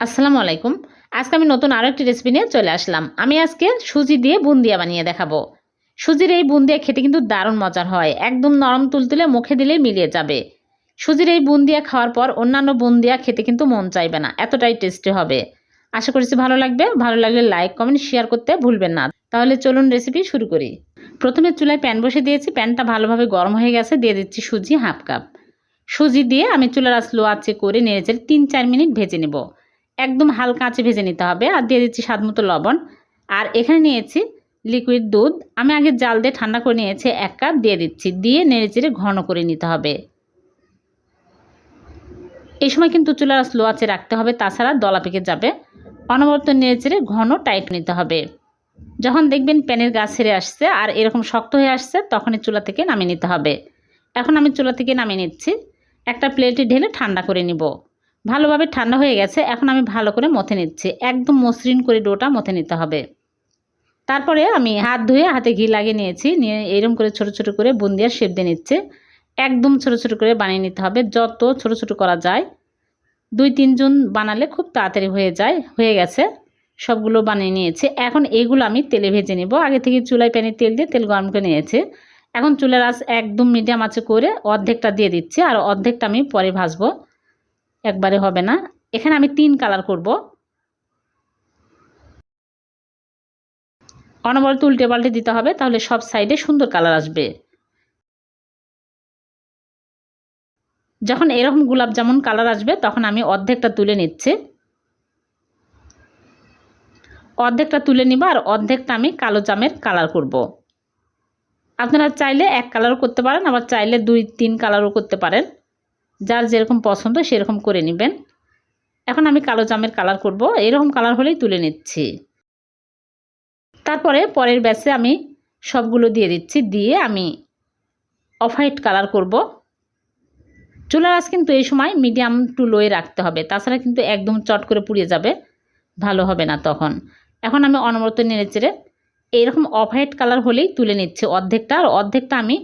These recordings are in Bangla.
আসসালামু আলাইকুম। আজকে আমি নতুন আরও একটি রেসিপি নিয়ে চলে আসলাম। আমি আজকে সুজি দিয়ে বুন্দিয়া বানিয়ে দেখাবো। সুজির এই বুন্দিয়া খেতে কিন্তু দারুণ মজার হয়। একদম নরম তুলতুলে মুখে দিলেই মিলিয়ে যাবে। সুজির এই বুন্দিয়া খাওয়ার পর অন্যান্য বুন্দিয়া খেতে কিন্তু মন চাইবে না। এতটাই টেস্টি হবে। আশা করছি ভালো লাগবে। ভালো লাগলে লাইক কমেন্ট শেয়ার করতে ভুলবেন না। তাহলে চলুন রেসিপি শুরু করি। প্রথমে চুলায় প্যান বসে দিয়েছি। প্যানটা ভালোভাবে গরম হয়ে গেছে। দিয়ে দিচ্ছি সুজি হাফ কাপ সুজি দিয়ে আমি চুলার আঁচ লো করে নেড়েচেড়ে তিন চার মিনিট ভেজে নেব। একদম হালকা আঁচে ভেজে নিতে হবে আর দিয়ে দিচ্ছি স্বাদ মতো লবণ। আর এখানে নিয়েছি লিকুইড দুধ। আমি আগে জাল দিয়ে ঠান্ডা করে নিয়েছি, এক কাপ দিয়ে দিচ্ছি। দিয়ে নেড়েচেড়ে ঘন করে নিতে হবে। এই সময় কিন্তু চুলার স্লো আঁচে রাখতে হবে, তাছাড়া দলা পেকে যাবে। অনবরত নেড়েচেড়ে ঘন টাইট নিতে হবে। যখন দেখবেন প্যানের গাছ ছেড়ে আসছে আর এরকম শক্ত হয়ে আসছে, তখনই চুলা থেকে নামিয়ে নিতে হবে। এখন আমি চুলা থেকে নামিয়ে নিচ্ছি। একটা প্লেটে ঢেলে ঠান্ডা করে নিব। ভালোভাবে ঠান্ডা হয়ে গেছে, এখন আমি ভালো করে মথে নিচ্ছি। একদম মসৃণ করে ডোটা মথে নিতে হবে। তারপরে আমি হাত ধুয়ে হাতে ঘি লাগিয়ে নিয়েছি, নিয়ে এরকম করে ছোট ছোট করে বুন্দিয়ার শেপ দিয়ে নিচ্ছে। একদম ছোট ছোট করে বানিয়ে নিতে হবে, যত ছোট ছোট করা যায়। দুই তিনজন বানালে খুব তাড়াতাড়ি হয়ে যায়, হয়ে গেছে। সবগুলো বানিয়ে নিয়েছি। এখন এগুলো আমি তেলে ভেজে নেব। আগে থেকে চুলায় প্যানে তেল দিয়ে তেল গরম করে নিয়েছি। এখন চুলের আঁচ একদম মিডিয়াম আঁচে করে অর্ধেকটা দিয়ে দিচ্ছি, আর অর্ধেকটা আমি পরে ভাজবো। একবারে হবে না। এখানে আমি তিন কালার করব। অনবরত উল্টে পাল্টে দিতে হবে, তাহলে সব সাইডে সুন্দর কালার আসবে। যখন এরকম গোলাপ জামুন কালার আসবে, তখন আমি অর্ধেকটা তুলে নিচ্ছি। অর্ধেকটা তুলে নিব আর অর্ধেকটা আমি কালো জামের কালার করব। আপনারা চাইলে এক কালারও করতে পারেন, আবার চাইলে দুই, তিন কালারও করতে পারেন। যার যেরকম পছন্দ সেরকম করে নেবেন। এখন আমি কালো জামের কালার করব, এরকম কালার হলেই তুলে নিচ্ছি। তারপরে পরের ব্যাচে আমি সবগুলো দিয়ে দিচ্ছি, দিয়ে আমি অফ হোয়াইট কালার করব। চুলার আঁচ কিন্তু এই সময় মিডিয়াম টু লোয়ে রাখতে হবে, তাছাড়া কিন্তু একদম চট করে পুড়িয়ে যাবে, ভালো হবে না তখন। এখন আমি অনবরত নেড়ে চেড়ে এইরকম অফ হোয়াইট কালার হলেই তুলে নিচ্ছি অর্ধেকটা, আর অর্ধেকটা আমি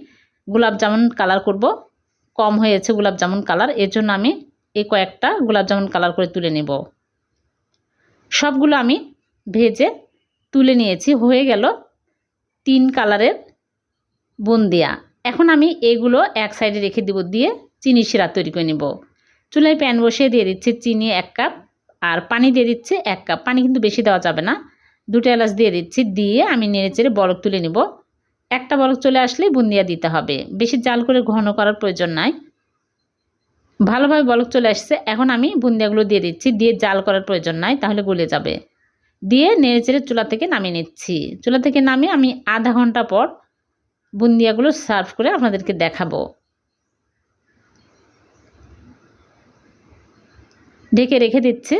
গোলাপ জামুন কালার করব। কম হয়েছে গোলাপ জামুন কালার, এর জন্য আমি এই কয়েকটা গোলাপ জামুন কালার করে তুলে নেব। সবগুলো আমি ভেজে তুলে নিয়েছি, হয়ে গেল তিন কালারের বুন্দিয়া। এখন আমি এগুলো এক সাইডে রেখে দেবো, দিয়ে চিনি শিরা তৈরি করে নেব। চুলায় প্যান বসিয়ে দিয়ে দিচ্ছি চিনি এক কাপ, আর পানি দিয়ে দিচ্ছি এক কাপ। পানি কিন্তু বেশি দেওয়া যাবে না। দুটো এলাচ দিয়ে দিচ্ছি, দিয়ে আমি নেড়ে চেড়ে বরফ তুলে নেব। একটা বরফ চলে আসলেই বুন্দিয়া দিতে হবে। বেশি জাল করে ঘন করার প্রয়োজন নাই। ভালোভাবে বলক চলে আসছে, এখন আমি বুন্দিয়াগুলো দিয়ে দিচ্ছি। দিয়ে জাল করার প্রয়োজন নাই, তাহলে গলে যাবে। দিয়ে নেড়ে চেড়ে চুলা থেকে নামিয়ে নিচ্ছি। চুলা থেকে নামিয়ে আমি আধা ঘণ্টা পর বুন্দিয়াগুলো সার্ভ করে আপনাদেরকে দেখাবো। ঢেকে রেখে দিচ্ছে।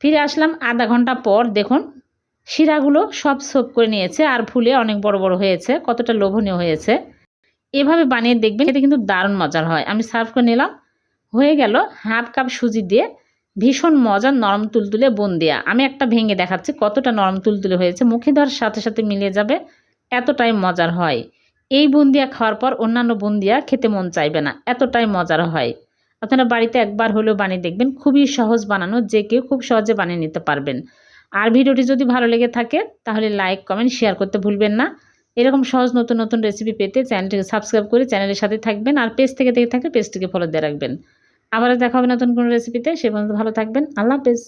ফিরে আসলাম আধা ঘণ্টা পর, দেখুন শিরাগুলো সব সোপ করে নিয়েছে আর ফুলে অনেক বড় বড় হয়েছে, কতটা লোভনীয় হয়েছে। এভাবে বানিয়ে দেখবেন এতে কিন্তু দারুণ মজার হয়। আমি সার্ভ করে নিলাম। হয়ে গেল হাফ কাপ সুজি দিয়ে ভীষণ মজার নরম তুলতুলে দেওয়া আমি একটা ভেঙে দেখাচ্ছি কতটা নরম তুলতুলে হয়েছে। মুখে দেওয়ার সাথে সাথে মিলিয়ে যাবে, এতটাই মজার হয়। এই বুন্দিয়া খাওয়ার পর অন্যান্য বুন্দিয়া খেতে মন চাইবে না, এতটাই মজার হয়। আপনারা বাড়িতে একবার হলেও বানিয়ে দেখবেন। খুবই সহজ বানানো, যে কেউ খুব সহজে বানিয়ে নিতে পারবেন। আর ভিডিওটি যদি ভালো লেগে থাকে, তাহলে লাইক কমেন্ট শেয়ার করতে ভুলবেন না। এরকম সহজ নতুন নতুন রেসিপি পেতে চ্যানেলটিকে সাবস্ক্রাইব করে চ্যানেলের সাথে থাকবেন আর পেজ থেকে দেখে থাকলে পেজটিকে ফলো দিয়ে রাখবেন। আবারও দেখা হবে নতুন কোনো রেসিপিতে সে পর্যন্ত ভালো থাকবেন। আল্লাহ হাফেজ।